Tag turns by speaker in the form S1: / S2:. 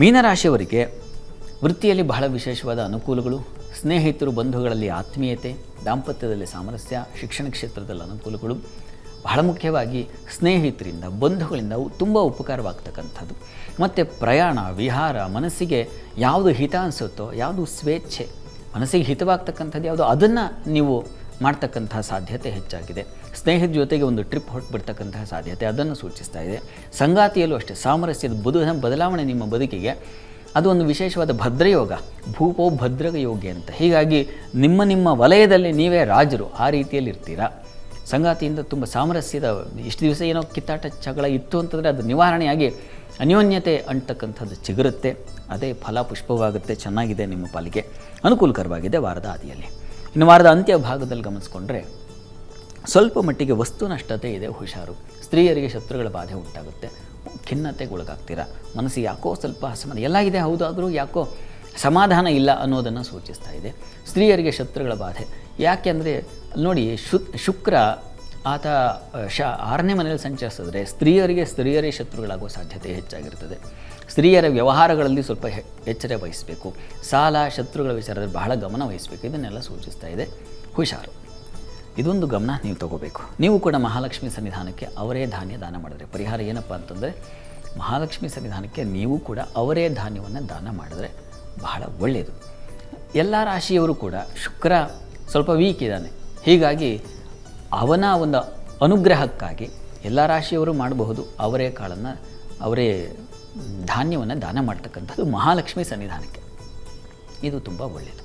S1: ಮೀನರಾಶಿಯವರಿಗೆ ವೃತ್ತಿಯಲ್ಲಿ ಬಹಳ ವಿಶೇಷವಾದ ಅನುಕೂಲಗಳು, ಸ್ನೇಹಿತರು, ಬಂಧುಗಳಲ್ಲಿ ಆತ್ಮೀಯತೆ, ದಾಂಪತ್ಯದಲ್ಲಿ ಸಾಮರಸ್ಯ, ಶಿಕ್ಷಣ ಕ್ಷೇತ್ರದಲ್ಲಿ ಅನುಕೂಲಗಳು, ಬಹಳ ಮುಖ್ಯವಾಗಿ ಸ್ನೇಹಿತರಿಂದ, ಬಂಧುಗಳಿಂದ ತುಂಬ ಉಪಕಾರವಾಗ್ತಕ್ಕಂಥದ್ದು. ಮತ್ತು ಪ್ರಯಾಣ, ವಿಹಾರ, ಮನಸ್ಸಿಗೆ ಯಾವುದು ಹಿತ ಅನಿಸುತ್ತೋ, ಯಾವುದು ಸ್ವೇಚ್ಛೆ, ಮನಸ್ಸಿಗೆ ಹಿತವಾಗ್ತಕ್ಕಂಥದ್ದು ಯಾವುದು, ಅದನ್ನು ನೀವು ಮಾಡ್ತಕ್ಕಂಥ ಸಾಧ್ಯತೆ ಹೆಚ್ಚಾಗಿದೆ. ಸ್ನೇಹಿತರ ಜೊತೆಗೆ ಒಂದು ಟ್ರಿಪ್ ಹೊರಟುಬಿಡ್ತಕ್ಕಂತಹ ಸಾಧ್ಯತೆ, ಅದನ್ನು ಸೂಚಿಸ್ತಾ ಇದೆ. ಸಂಗಾತಿಯಲ್ಲೂ ಅಷ್ಟೇ, ಸಾಮರಸ್ಯದ ಬದು ಬದಲಾವಣೆ ನಿಮ್ಮ ಬದುಕಿಗೆ, ಅದು ಒಂದು ವಿಶೇಷವಾದ ಭದ್ರಯೋಗ ಭೂಪೋ ಭದ್ರಗ ಯೋಗ್ಯ ಅಂತ. ಹೀಗಾಗಿ ನಿಮ್ಮ ನಿಮ್ಮ ವಲಯದಲ್ಲಿ ನೀವೇ ರಾಜರು, ಆ ರೀತಿಯಲ್ಲಿ ಇರ್ತೀರಾ? ಸಂಗಾತಿಯಿಂದ ತುಂಬ ಸಾಮರಸ್ಯದ, ಇಷ್ಟು ದಿವಸ ಏನೋ ಕಿತ್ತಾಟ, ಚಗಳ ಇತ್ತು ಅಂತಂದರೆ ಅದು ನಿವಾರಣೆಯಾಗಿ ಅನ್ಯೋನ್ಯತೆ ಅಂಟಕ್ಕಂಥದ್ದು ಚಿಗುರುತ್ತೆ. ಅದೇ ಫಲ ಪುಷ್ಪವಾಗುತ್ತೆ, ಚೆನ್ನಾಗಿದೆ ನಿಮ್ಮ ಪಾಲಿಗೆ. ಅನುಕೂಲಕರವಾಗಿದೆ ವಾರದ ಆದಿಯಲ್ಲಿ ಇನ್ನು ವಾರದ ಅಂತ್ಯ ಭಾಗದಲ್ಲಿ ಗಮನಿಸ್ಕೊಂಡ್ರೆ ಸ್ವಲ್ಪ ಮಟ್ಟಿಗೆ ವಸ್ತು ನಷ್ಟತೆ ಇದೆ, ಹುಷಾರು. ಸ್ತ್ರೀಯರಿಗೆ ಶತ್ರುಗಳ ಬಾಧೆ ಉಂಟಾಗುತ್ತೆ. ಖಿನ್ನತೆಗೊಳಗಾಗ್ತೀರಾ? ಮನಸ್ಸು ಯಾಕೋ ಸ್ವಲ್ಪ ಅಸಮಾಧಾನ ಎಲ್ಲ ಇದೆ, ಹೌದಾದರೂ ಯಾಕೋ ಸಮಾಧಾನ ಇಲ್ಲ ಅನ್ನೋದನ್ನು ಸೂಚಿಸ್ತಾ ಇದೆ. ಸ್ತ್ರೀಯರಿಗೆ ಶತ್ರುಗಳ ಬಾಧೆ. ಯಾಕೆಂದರೆ ನೋಡಿ ಶು ಶುಕ್ರ ಆತ ಶ ಆರನೇ ಮನೆಯಲ್ಲಿ ಸಂಚರಿಸಿದ್ರೆ ಸ್ತ್ರೀಯರಿಗೆ ಸ್ತ್ರೀಯರೇ ಶತ್ರುಗಳಾಗುವ ಸಾಧ್ಯತೆ ಹೆಚ್ಚಾಗಿರ್ತದೆ. ಸ್ತ್ರೀಯರ ವ್ಯವಹಾರಗಳಲ್ಲಿ ಸ್ವಲ್ಪ ಎಚ್ಚರ ವಹಿಸಬೇಕು. ಸಾಲ, ಶತ್ರುಗಳ ವಿಚಾರದಲ್ಲಿ ಬಹಳ ಗಮನ ವಹಿಸಬೇಕು. ಇದನ್ನೆಲ್ಲ ಸೂಚಿಸ್ತಾ ಇದೆ. ಹುಷಾರು. ಇದೊಂದು ಗಮನ ನೀವು ತಗೋಬೇಕು. ನೀವು ಕೂಡ ಮಹಾಲಕ್ಷ್ಮಿ ಸನ್ನಿಧಾನಕ್ಕೆ ಅವರೇ ಧಾನ್ಯ ದಾನ ಮಾಡಿದ್ರೆ. ಪರಿಹಾರ ಏನಪ್ಪ ಅಂತಂದರೆ, ಮಹಾಲಕ್ಷ್ಮಿ ಸನ್ನಿಧಾನಕ್ಕೆ ನೀವು ಕೂಡ ಅವರೇ ಧಾನ್ಯವನ್ನು ದಾನ ಮಾಡಿದ್ರೆ ಬಹಳ ಒಳ್ಳೆಯದು ಎಲ್ಲ ರಾಶಿಯವರು ಕೂಡ ಶುಕ್ರ ಸ್ವಲ್ಪ ವೀಕ್ ಇದ್ದಾನೆ. ಹೀಗಾಗಿ ಅವನ ಒಂದು ಅನುಗ್ರಹಕ್ಕಾಗಿ ಎಲ್ಲ ರಾಶಿಯವರು ಮಾಡಬಹುದು. ಅವರೇ ಕಾಳನ್ನು, ಅವರೇ ಧಾನ್ಯವನ್ನು ದಾನ ಮಾಡ್ತಕ್ಕಂಥದ್ದು ಮಹಾಲಕ್ಷ್ಮಿ ಸನ್ನಿಧಾನಕ್ಕೆ. ಇದು ತುಂಬ ಒಳ್ಳೆಯದು